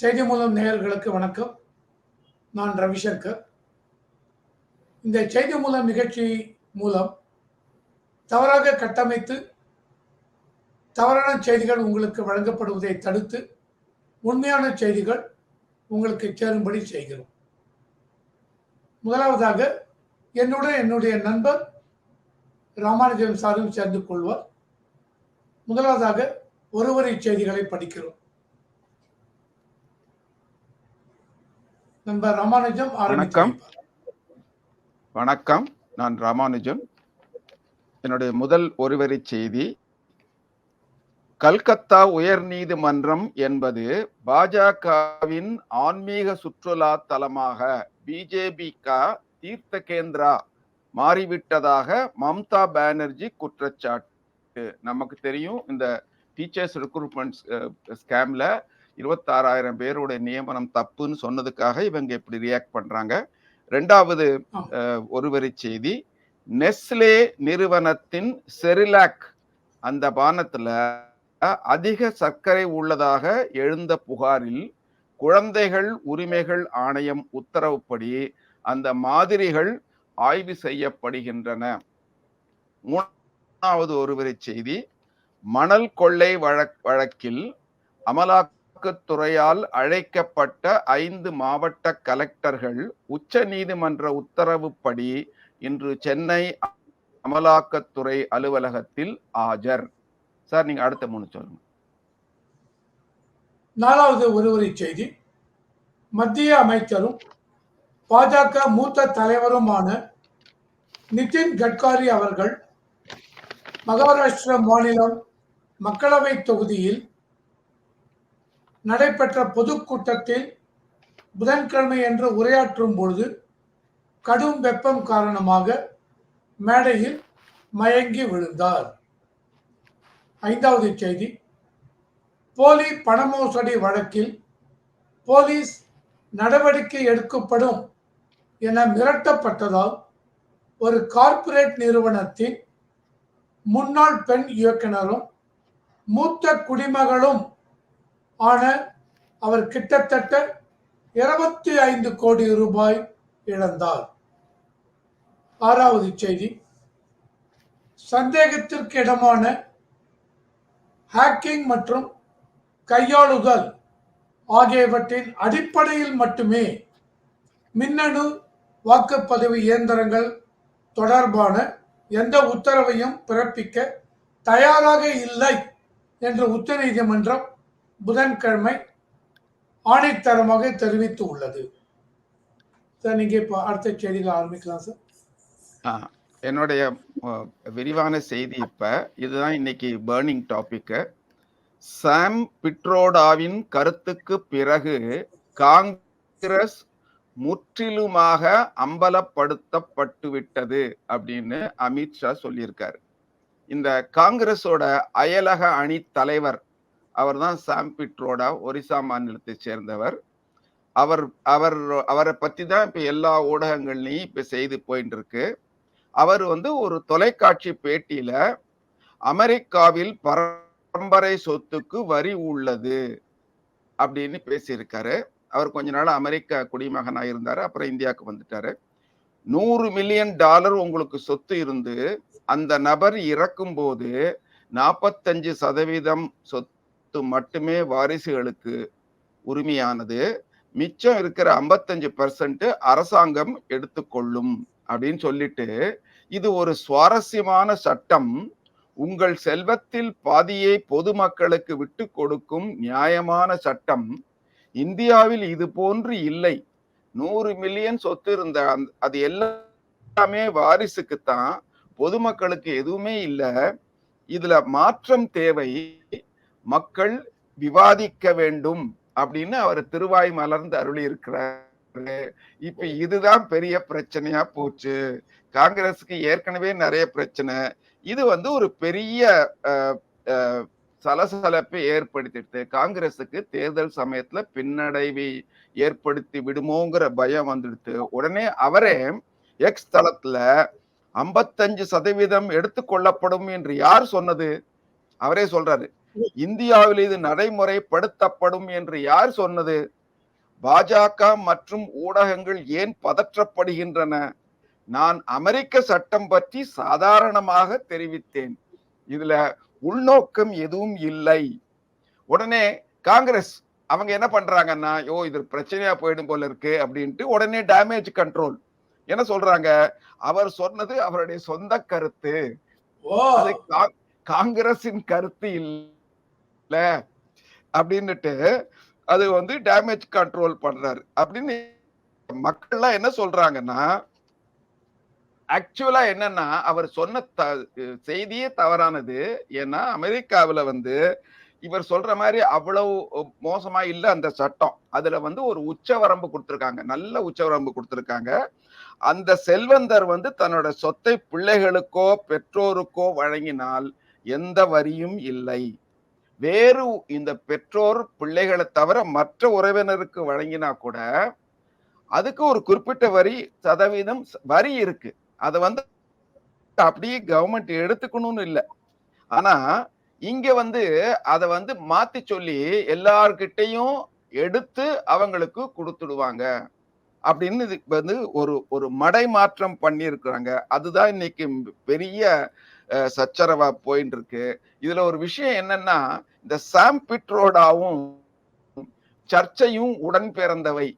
செய்தி மூலம் நேயர்களுக்கு வணக்கம். நான் ரவிசங்கர். இந்த செய்தி மூலம் நிகழ்ச்சி மூலம் தவறாக கட்டமைத்து தவறான செய்திகள் உங்களுக்கு வழங்கப்படுவதை தடுத்து உண்மையான செய்திகள் உங்களுக்கு சேரும்படி செய்கிறோம். முதலாவதாக என்னுடன் என்னுடைய நண்பர் ராமானுஜன் சாரும் சேர்ந்து கொள்வார். முதலாவதாக ஒருவரி செய்திகளை படிக்கிறோம். ராமானுஜம் வணக்கம். வணக்கம். நான் ராமானுஜன் என்னுடைய முதல் ஒருவரி செய்தி கல்கத்தா உயர்நீதிமன்றம் என்பது பாஜகவின் ஆன்மீக சுற்றுலா தலமாக பிஜேபிகா தீர்த்த கேந்திரா மாறிவிட்டதாக மம்தா பானர்ஜி குற்றச்சாட்டு. நமக்கு தெரியும் இந்த டீச்சர்ஸ் ரெக்ரூட்மெண்ட் ஸ்கேம்ல இருபத்தாறாயிரம் பேரோட நியமனம் தப்புன்னு சொன்னதுக்காக இவங்க இப்படி ரியாக்ட் பண்றாங்க. ரெண்டாவது ஒருவரி செய்தி நெஸ்லே நிறுவனத்தின் செரிலாக் அந்த பானத்துல அதிக சர்க்கரை உள்ளதாக எழுந்த புகாரில் குழந்தைகள் உரிமைகள் ஆணையம் உத்தரவுப்படி அந்த மாதிரிகள் ஆய்வு செய்யப்படுகின்றன. மூணாவது ஒருவரி செய்தி மணல் கொள்ளை வழக் வழக்கில் துறையால் அழைக்கப்பட்ட ஐந்து மாவட்ட கலெக்டர்கள் உச்ச நீதிமன்ற உத்தரவுப்படி இன்று சென்னை அமலாக்கத்துறை அலுவலகத்தில் ஆஜர். சார் நீங்க அடுத்த மூணு சொல்லுங்க. நாலாவது ஒருவரி செய்தி. மத்திய அமைச்சரும் பாஜக மூத்த தலைவருமான நிதின் கட்காரி அவர்கள் மகாராஷ்டிர மாநிலம் மக்களவை தொகுதியில் நடைபெற்ற பொதுக்கூட்டத்தில் புதன்கிழமை என்று உரையாற்றும் பொழுது கடும் வெப்பம் காரணமாக மேடையில் மயங்கி விழுந்தார். ஐந்தாவது செய்தி போலி பணமோசடி வழக்கில் போலீஸ் நடவடிக்கை எடுக்கப்படும் என மிரட்டப்பட்டதால் ஒரு கார்ப்பரேட் நிறுவனத்தின் முன்னாள் பெண் இயக்குனரும் மூத்த குடிமகளும் ஆன அவர் கிட்டத்தட்ட இருபத்தி ஐந்து கோடி ரூபாய் இழந்தார். ஆறாவது செய்தி. சந்தேகத்திற்கு இடமான ஹேக்கிங் மற்றும் கையாளுதல் ஆகியவற்றின் அடிப்படையில் மட்டுமே மின்னணு வாக்குப்பதிவு இயந்திரங்கள் தொடர்பான எந்த உத்தரவையும் பிறப்பிக்க தயாராக இல்லை என்று உச்சநீதிமன்றம் புதன்கிழமை ஆணைத்தரமாக தெரிவித்து உள்ளது. சார் நீங்க இப்போ அடுத்த செய்தியில் ஆரம்பிக்கலாம் சார். என்னுடைய விரிவான செய்தி இப்ப இதுதான் இன்னைக்கு பேர்னிங் டாபிக் சாம் பிட்ரோடாவின் கருத்துக்கு பிறகு காங்கிரஸ் முற்றிலுமாக அம்பலப்படுத்தப்பட்டுவிட்டது அப்படின்னு அமித்ஷா சொல்லியிருக்காரு. இந்த காங்கிரஸோட அயலக அணி தலைவர் அவர்தான் சாம் பிட்ரோடா ஒரிசா மாநிலத்தை சேர்ந்தவர். அவர் அவர் அவரை பற்றி தான் இப்போ எல்லா ஊடகங்கள்லையும் இப்போ செய்து போயின்னு இருக்கு. அவர் வந்து ஒரு தொலைக்காட்சி பேட்டியில அமெரிக்காவில் பரம்பரை சொத்துக்கு வரி உள்ளது அப்படின்னு பேசியிருக்காரு. அவர் கொஞ்ச நாள் அமெரிக்க குடிமகனாக இருந்தாரு அப்புறம் இந்தியாவுக்கு வந்துட்டாரு. நூறு மில்லியன் டாலர் உங்களுக்கு சொத்து இருந்து அந்த நபர் இறக்கும் போது நாற்பத்தஞ்சு சதவீதம் சொத்து மட்டுமே வாரிசுகளுக்கு உரிமையானது. மிச்சம் இருக்கிற ஐம்பத்தஞ்சு பர்சன்ட் அரசாங்கம் எடுத்துக்கொள்ளும் அப்படின்னு சொல்லிட்டு இது ஒரு சுவாரஸ்யமான சட்டம். உங்கள் செல்வத்தில் பாதியை பொதுமக்களுக்கு விட்டு கொடுக்கும் நியாயமான சட்டம். இந்தியாவில் இது போன்று இல்லை. நூறு மில்லியன் சொத்து இருந்த அது எல்லாமே வாரிசுக்குத்தான். பொதுமக்களுக்கு எதுவுமே இல்லை. இதுல மாற்றம் தேவை. மக்கள் விவாதிக்க வேண்டும் அப்படின்னு அவர் திருவாய் மலர்ந்து அருளி இருக்கிறாரு இப்ப இதுதான் பெரிய பிரச்சனையா போச்சு. காங்கிரஸுக்கு ஏற்கனவே நிறைய பிரச்சனை. இது வந்து ஒரு பெரிய சலசலப்பை ஏற்படுத்திட்டு காங்கிரஸுக்கு தேர்தல் சமயத்துல பின்னடைவை ஏற்படுத்தி விடுமோங்கிற பயம் வந்துடுத்து உடனே அவரே எக்ஸ் தளத்துல ஐம்பத்தஞ்சு சதவீதம் எடுத்துக்கொள்ளப்படும் என்று யார் சொன்னது? அவரே சொல்றாரு. இந்தியாவில் இது நடைமுறைப்படுத்தப்படும் என்று யார் சொன்னது? பாஜக மற்றும் ஊடகங்கள் ஏன் பதற்றப்படுகின்றன? நான் அமெரிக்க சட்டம் பற்றி சாதாரணமாக தெரிவித்தேன். இதுல உள்நோக்கம் எதுவும் இல்லை. உடனே காங்கிரஸ் அவங்க என்ன பண்றாங்கன்னா யோ இது பிரச்சனையா போயிடும் போல இருக்கு அப்படின்ட்டு உடனே டேமேஜ் கண்ட்ரோல் என்ன சொல்றாங்க? அவர் சொன்னது அவருடைய சொந்த கருத்து. ஓ! அது கா- காங்கிரசின் கருத்து இல்ல. அப்படின்னுட்டு அது வந்து டேமேஜ் கண்ட்ரோல் பண்றாரு. அப்படின்னு மக்கள்லாம் என்ன சொல்றாங்கன்னா ஆக்சுவலா என்னன்னா அவர் சொன்ன த- செய்தியே தவறானது. ஏன்னா அமெரிக்காவில் வந்து இவர் சொல்ற மாதிரி அவ்வளவு மோசமா இல்ல அந்த சட்டம். அதுல வந்து ஒரு உச்சவரம்பு கொடுத்துருக்காங்க. நல்ல உச்சவரம்பு கொடுத்துருக்காங்க. அந்த செல்வந்தர் வந்து தன்னோட சொத்தை பிள்ளைகளுக்கோ பெற்றோருக்கோ வழங்கினால் எந்த வரியும் இல்லை. வேறு இந்த பெற்றோர் பிள்ளைகளை தவிர மற்ற உறவினருக்கு வழங்கினா கூட அதுக்கு ஒரு குறிப்பிட்ட வரி சதவீதம் வரி இருக்கு. அதை வந்து அப்படியே கவர்மெண்ட் எடுத்துக்கணும்னு இல்லை. ஆனா இங்க வந்து அதை வந்து மாத்தி சொல்லி எல்லார்கிட்டையும் எடுத்து அவங்களுக்கு கொடுத்துடுவாங்க. அப்படின்னு இது வந்து ஒரு ஒரு மடை மாற்றம் பண்ணியிருக்கிறாங்க. அதுதான் இன்னைக்கு பெரிய சச்சரவா போயின்னு இருக்கு இதுல ஒரு விஷயம் என்னன்னா இந்த சாம் பிட்ரோடாவும் சர்ச்சையும் உடன் பிறந்தவை.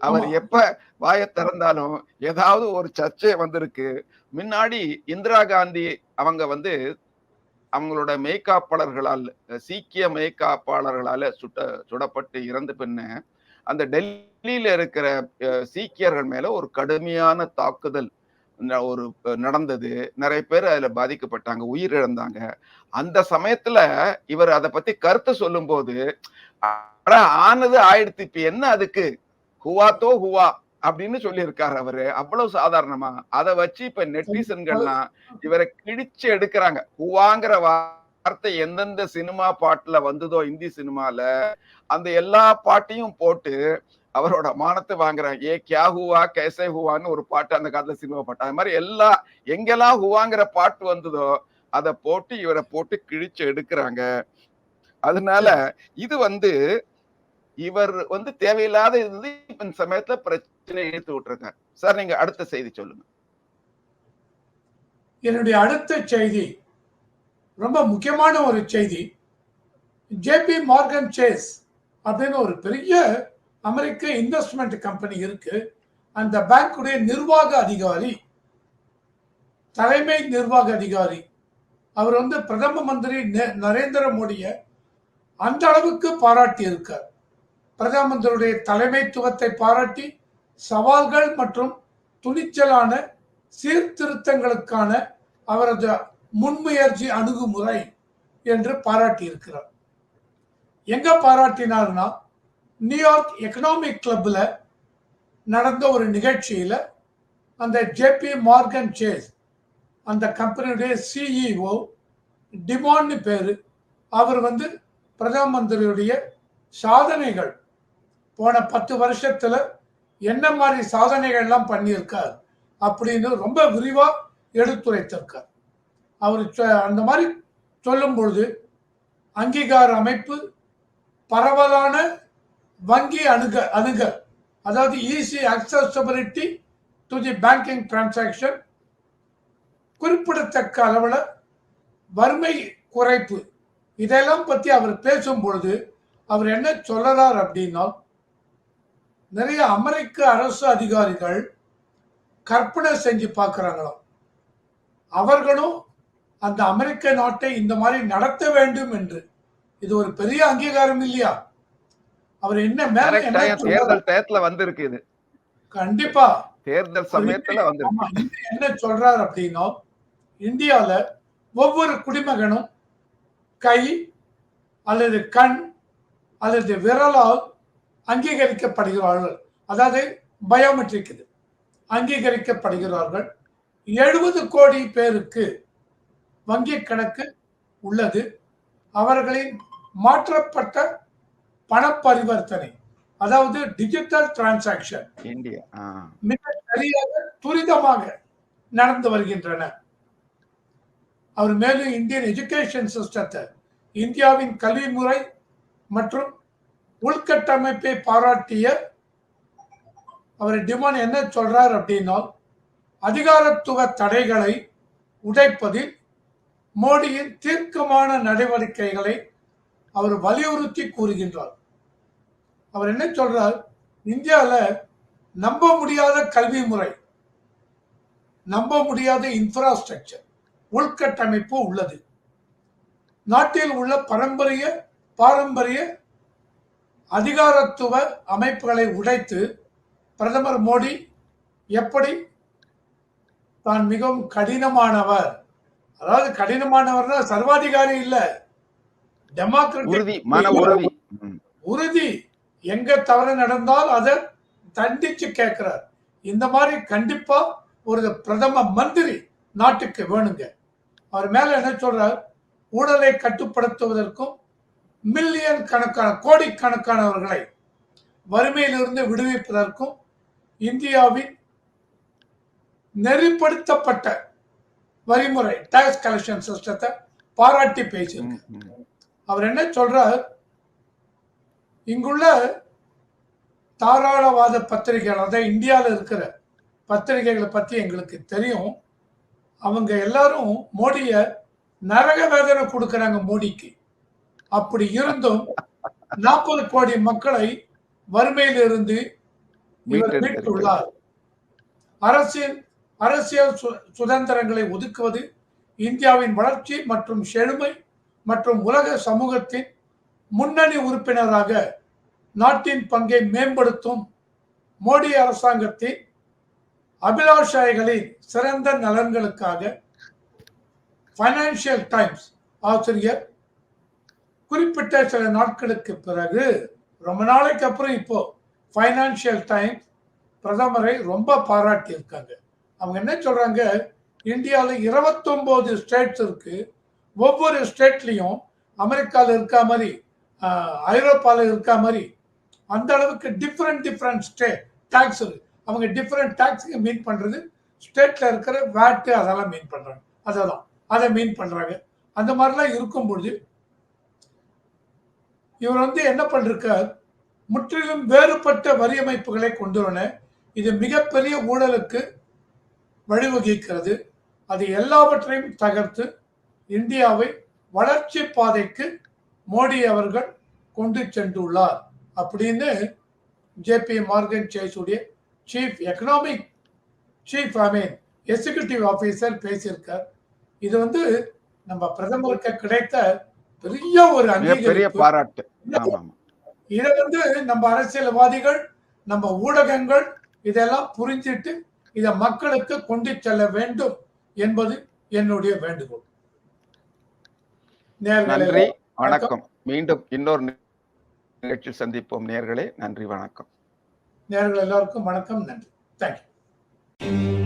அவர். எப்ப வாயை திறந்தாலும் ஏதாவது ஒரு சர்ச்சை வந்திருக்கு. முன்னாடி இந்திரா காந்தி அவங்க வந்து அவங்களோட மெய்காப்பாளர்களால் சீக்கிய மெய்காப்பாளர்களால சுட்ட சுடப்பட்டு இறந்த பின்ன அந்த டெல்லியில இருக்கிற சீக்கியர்கள் மேல ஒரு கடுமையான தாக்குதல் ஒரு நடந்தது. நிறைய பேர் அதுல பாதிக்கப்பட்டாங்க உயிரிழந்தாங்க. அந்த சமயத்துல இவர் அதை பத்தி கருத்து சொல்லும் போது ஆனது ஆயிடுத்து இப்ப என்ன அதுக்கு? ஹுவா தோ ஹுவா அப்படின்னு சொல்லியிருக்காரு அவரு. அவ்வளவு சாதாரணமா. அதை வச்சு இப்ப நெட்டிசன்கள்லாம் இவரை கிழிச்சு எடுக்கிறாங்க. ஹுவாங்கிற வார்த்தை எந்தெந்த சினிமா பாட்டுல வந்ததோ இந்தி சினிமால அந்த எல்லா பாட்டையும் போட்டு அவரோட மானத்தை வாங்குறாங்க. ஏ கியா ஹுவா கேசே ஹுவான்னு ஒரு பாட்டு அந்த காலத்துல சினிமா பாட்டு. அது மாதிரி எல்லா எங்கெல்லாம் ஹுவாங்கிற பாட்டு வந்ததோ அதை போட்டு இவரை போட்டு கிழிச்சு எடுக்கிறாங்க. அதனால இது வந்து இவர் வந்து தேவையில்லாத இது இப்ப இந்த சமயத்துல பிரச்சனை இழுத்து விட்டுருக்காரு சார் நீங்க அடுத்த செய்தி சொல்லுங்க. என்னுடைய அடுத்த செய்தி ரொம்ப முக்கியமான ஒரு செய்தி ஜேபி மார்கன் சேஸ் அப்படின்னு ஒரு பெரிய அமெரிக்க இன்வெஸ்ட்மெண்ட் கம்பெனி இருக்கு. அந்த பேங்குடைய நிர்வாக அதிகாரி தலைமை நிர்வாக அதிகாரி அவர் வந்து பிரதம மந்திரி நே- நரேந்திர மோடியை அந்த அளவுக்கு பாராட்டி இருக்கார். பிரதம மந்திரியுடைய தலைமைத்துவத்தை பாராட்டி சவால்கள் மற்றும் துணிச்சலான சீர்திருத்தங்களுக்கான அவரது முன்முயற்சி அணுகுமுறை என்று பாராட்டி இருக்கிறார். எங்க பாராட்டினார்னா நியூயார்க் எக்கனாமிக் கிளப்பில் நடந்த ஒரு நிகழ்ச்சியில் அந்த ஜேபி மார்கன் சேஸ் அந்த கம்பெனியுடைய சிஇஓ டிமான்னு பேர் அவர் வந்து பிரதம மந்திரியுடைய சாதனைகள் போன பத்து வருஷத்தில் என்ன மாதிரி சாதனைகள்லாம் பண்ணியிருக்கார் அப்படின்னு ரொம்ப விரிவாக எடுத்துரைத்திருக்கார். அவர் அந்த மாதிரி சொல்லும் பொழுது அங்கீகார அமைப்பு பரவலான வங்கி அணுக அணுக. அதாவது easy accessibility to the banking transaction குறிப்பிடத்தக்க அளவில் வறுமை குறைப்பு. இதெல்லாம் பற்றி அவர் பேசும் பொழுது அவர் என்ன சொல்லறார் அப்படின்னா நிறைய அமெரிக்க அரசு அதிகாரிகள் கற்பனை செஞ்சு பார்க்குறாங்களாம். அவர்களும் அந்த அமெரிக்க நாட்டை இந்த மாதிரி நடத்த வேண்டும் என்று. இது ஒரு பெரிய அங்கீகாரம் இல்லையா? அவர் என்ன? தேர்தல் டயத்துல வந்திருக்கு இது. கண்டிப்பா. தேர்தல் சமயத்துல இந்தியா என்ன சொல்றார் அப்படின்னா இந்தியால ஒவ்வொரு குடிமகனும் கை அல்லது கண் அல்லது விரலால் அங்கீகரிக்கப்படுகிறார்கள். அதாவது பயோமெட்ரிக் இது. அங்கீகரிக்கப்படுகிறார்கள். எழுபது கோடி பேருக்கு வங்கி கணக்கு உள்ளது. அவர்களின் மாற்றப்பட்ட பண பரிவர்த்தனை அதாவது டிஜிட்டல் ஆ. மிக சரியாக துரிதமாக நடந்து வருகின்றன அவர் மேலும் இந்தியன் எஜுகேஷன் சிஸ்டத்தை இந்தியாவின் கல்வி முறை மற்றும் உள்கட்டமைப்பை பாராட்டிய அவர் டிமாண்ட் என்ன சொல்றார் அப்படின்னா அதிகாரத்துவ தடைகளை உடைப்பதில் மோடியின் தீர்க்கமான நடவடிக்கைகளை அவர் வலியுறுத்தி கூறுகின்றார். அவர் என்ன சொல்றார்? இந்தியாவில் நம்ப முடியாத கல்வி முறை நம்ப முடியாத இன்ஃப்ராஸ்ட்ரக்சர் உள்கட்டமைப்பு உள்ளது. நாட்டில் உள்ள பாரம்பரிய பாரம்பரிய அதிகாரத்துவ அமைப்புகளை உடைத்து பிரதமர் மோடி எப்படி தான் மிகவும் கடினமானவர் அதாவது கடினமானவர்னா சர்வாதிகாரி இல்லை டெமோக்ராட்டிக் உறுதி எங்க தவறு நடந்தால் அதை தண்டிச்சு கேட்கிறார். இந்த மாதிரி கண்டிப்பா ஒரு பிரதம மந்திரி நாட்டுக்கு வேணுங்க. அவர் மேல என்ன சொல்றார்? ஊழலை கட்டுப்படுத்துவதற்கும் மில்லியன் கணக்கான கோடிக்கணக்கானவர்களை வறுமையிலிருந்து விடுவிப்பதற்கும் இந்தியாவின் நெறிப்படுத்தப்பட்ட வரிமுறை டாக்ஸ் கலெக்ஷன் சிஸ்டத்தை பாராட்டி ம். அவர் என்ன சொல்றார்? இங்குள்ள தாராளவாத பத்திரிகைகள் அதாவது இந்தியாவில் இருக்கிற பத்திரிகைகளை பத்தி எங்களுக்கு தெரியும். அவங்க எல்லாரும் மோடிய நரக வேதனை கொடுக்கறாங்க மோடிக்கு. அப்படி இருந்தும் நாற்பது கோடி மக்களை வறுமையிலிருந்து இவர். மீட்டுள்ளார். அரசியல் அரசியல் சு- சுதந்திரங்களை ஒதுக்குவது இந்தியாவின் வளர்ச்சி மற்றும் செழுமை மற்றும் உலக சமூகத்தின் முன்னணி உறுப்பினராக நாட்டின் பங்கை மேம்படுத்தும் மோடி அரசாங்கத்தின் அபிலாஷாய்களின் சிறந்த நலன்களுக்காக ஃபைனான்சியல் டைம்ஸ் ஆசிரியர் குறிப்பிட்ட சில நாட்களுக்கு பிறகு ரொம்ப நாளைக்கு அப்புறம் இப்போ ஃபைனான்சியல் டைம்ஸ் பிரதமரை ரொம்ப பாராட்டி இருக்காங்க அவங்க என்ன சொல்றாங்க? இந்தியாவில் இருபத்தொம்போது ஸ்டேட்ஸ் இருக்குது ஒவ்வொரு ஸ்டேட்லையும் அமெரிக்காவில் இருக்கா மாதிரி ஐரோப்பாவில் இருக்கா மாதிரி அந்த அளவுக்கு டிஃப்ரெண்ட் டிஃப்ரெண்ட் ஸ்டேட் டேக்ஸ் அவங்க டிஃப்ரெண்ட் டேக்ஸுக்கு மீன் பண்ணுறது ஸ்டேட்டில் இருக்கிற வேட்டு அதெல்லாம் மீன் பண்றாங்க. அதெல்லாம் அதை மீன் பண்ணுறாங்க அந்த மாதிரிலாம் இருக்கும் பொழுது இவர் வந்து என்ன பண்ணிருக்கார்? முற்றிலும் வேறுபட்ட வரி அமைப்புகளை கொண்டு வர இது மிகப்பெரிய ஊழலுக்கு வழிவகுக்கிறது. அது எல்லாவற்றையும் தகர்த்து இந்தியாவை வளர்ச்சி பாதைக்கு மோடி அவர்கள் கொண்டு சென்றுள்ளார் அப்படின்னு JP Morgan சேஸுடைய chief economic chief I mean executive officer பேசியிருக்கார். இது வந்து நம்ம பிரதமருக்கு கிடைத்த பெரிய ஒரு பாராட்டு. இதை வந்து நம்ம அரசியல்வாதிகள் நம்ம ஊடகங்கள் இதெல்லாம் புரிஞ்சிட்டு இதை மக்களுக்கு கொண்டு செல்ல வேண்டும் என்பது என்னுடைய வேண்டுகோள். நன்றி வணக்கம். மீண்டும் இன்னொரு நிகழ்ச்சியில் சந்திப்போம் நேர்களே. நன்றி வணக்கம். நேயர்கள் எல்லாருக்கும் வணக்கம் நன்றி. தேங்க்யூ